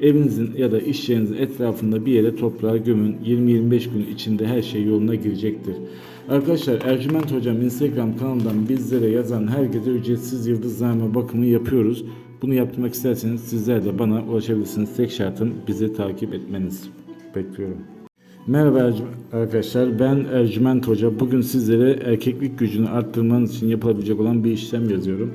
evinizin ya da iş yerinizin etrafında bir yere toprağa gömün. 20-25 gün içinde her şey yoluna girecektir. Arkadaşlar Ercüment Hocam Instagram kanalından bizlere yazan herkese ücretsiz yıldızname bakımı yapıyoruz. Bunu yaptırmak isterseniz sizler de bana ulaşabilirsiniz. Tek şartım bizi takip etmeniz. Bekliyorum. Merhaba arkadaşlar ben Ercüment Hoca. Bugün sizlere erkeklik gücünü arttırmanız için yapılabilecek olan bir işlem yazıyorum.